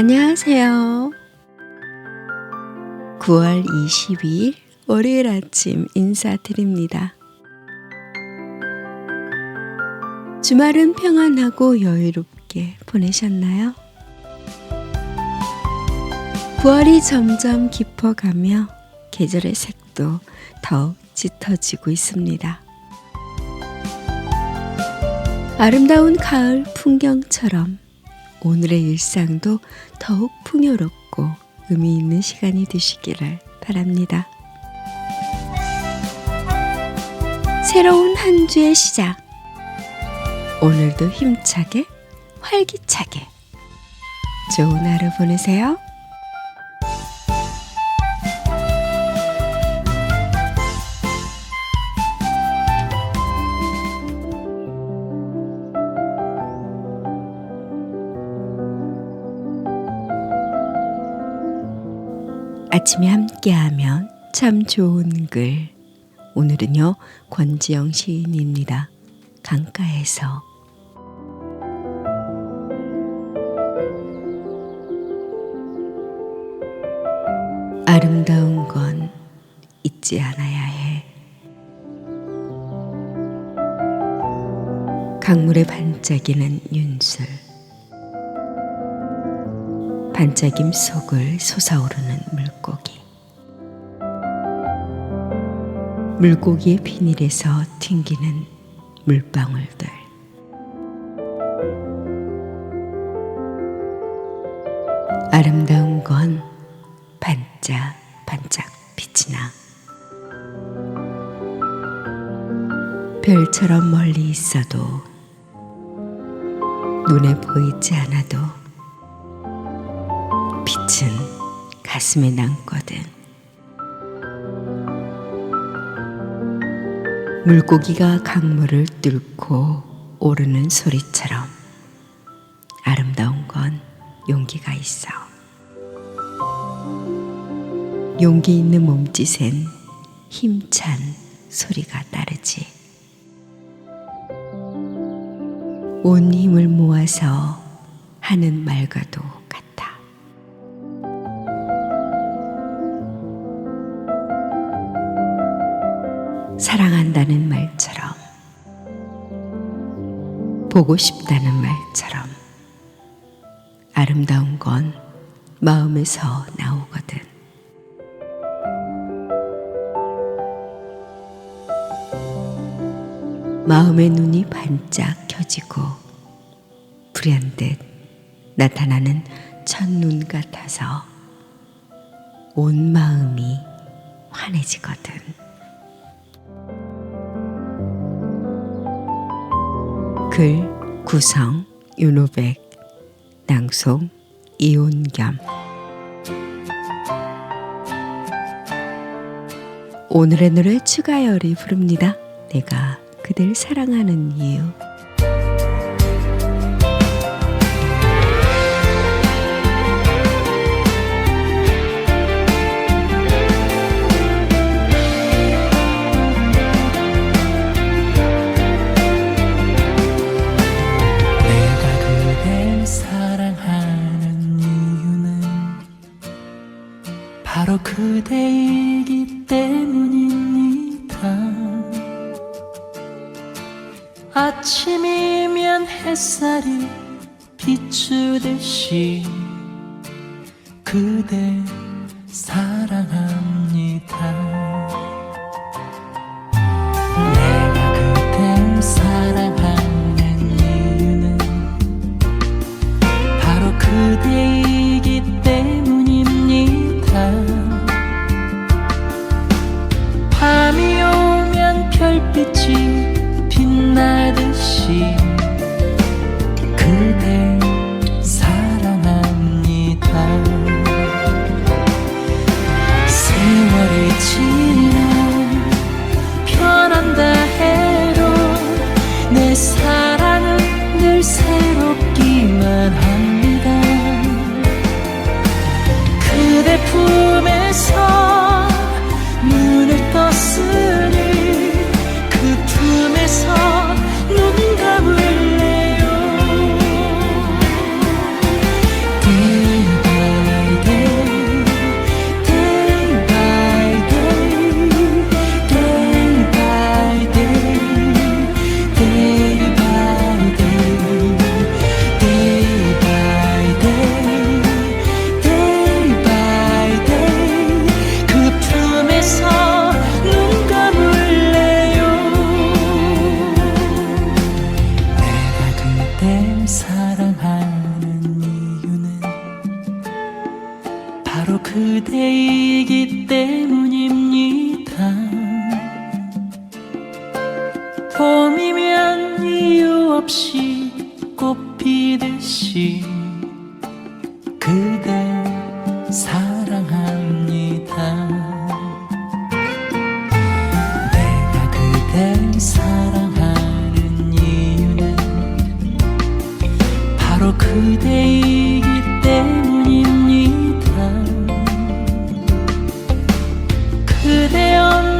안녕하세요. 9월 22일 월요일 아침 인사드립니다. 주말은 평안하고 여유롭게 보내셨나요? 9월이 점점 깊어가며 계절의 색도 더욱 짙어지고 있습니다. 아름다운 가을 풍경처럼 오늘의 일상도 더욱 풍요롭고 의미 있는 시간이 되시기를 바랍니다. 새로운 한 주의 시작. 오늘도 힘차게, 활기차게. 좋은 하루 보내세요. 아침에 함께하면 참 좋은 글. 오늘은요, 권지영 시인입니다. 강가에서. 아름다운 건 잊지 않아야 해. 강물에 반짝이는 윤술. 반짝임 속을 솟아오르는 물고기의 비닐에서 튕기는 물방울들. 아름다운 건 반짝 반짝 빛이 나. 별처럼 멀리 있어도 눈에 보이지 않아도 빛은 가슴에 남거든. 물고기가 강물을 뚫고 오르는 소리처럼 아름다운 건 용기가 있어. 용기 있는 몸짓엔 힘찬 소리가 따르지. 온 힘을 모아서 하는 말과도 사랑한다는 말처럼, 보고 싶다는 말처럼, 아름다운 건 마음에서 나오거든. 마음의 눈이 반짝 켜지고 불현듯 나타나는 첫눈 같아서 온 마음이 환해지거든. 글 구성 윤호백 낭송 이온겸 오늘의 노래 추가열이 부릅니다. 내가 그댈 사랑하는 이유 바로 그대이기 때문입니다. 아침이면 햇살이 비추듯이 그대 사랑합니다. 그대이기 때문입니다. 봄이면 이유 없이 꽃 피듯이 그대 사랑합니다. 내가 그댈 사랑하는 이유는 바로 그대이기 때문입니다. 그대 없는